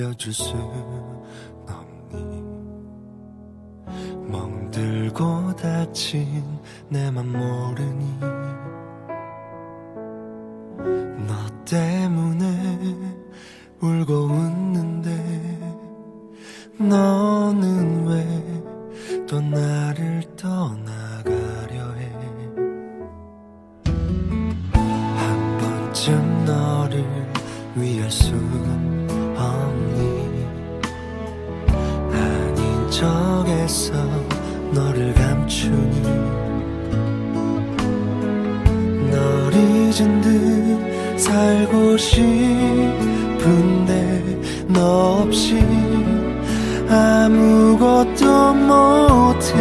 알려줄 수 없니 멍들고 다친 내 맘 모르니 너 때문에 울고 웃는데 너는 왜 또 나를 떠나 척해서 너를 감추니 널 잊은 듯 살고 싶은데 너 없이 아무것도 못해.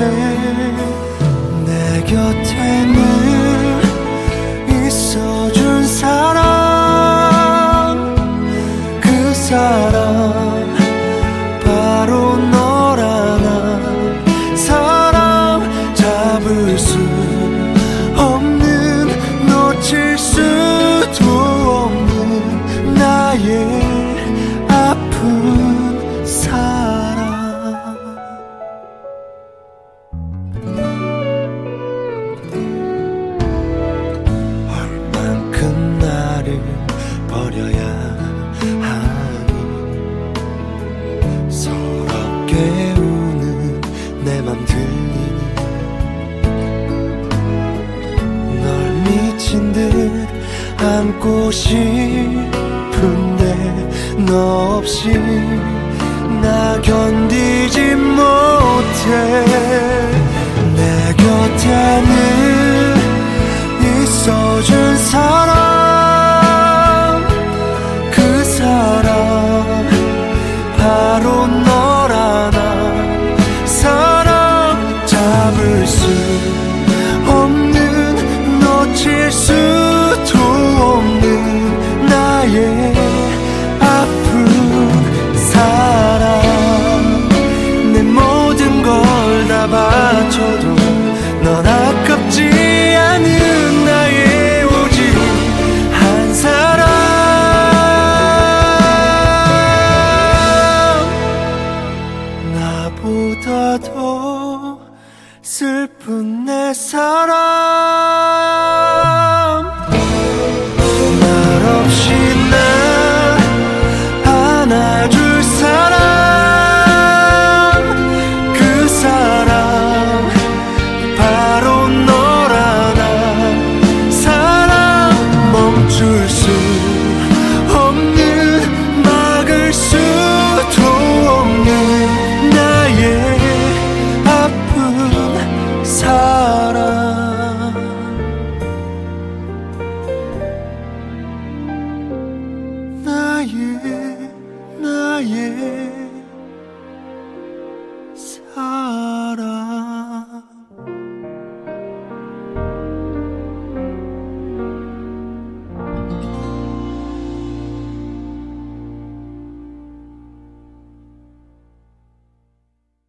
내 곁에는 있어준 사람 그 사람 서럽게 우는 내 맘 들리니? 널 미친 듯 안고 싶은데 너 없이 나 견디지 못해 바쳐도 넌 아깝지 않은 나의 오직 한 사람. 나보다 더 슬픈 내 사람. 날 없이 나 나의 나의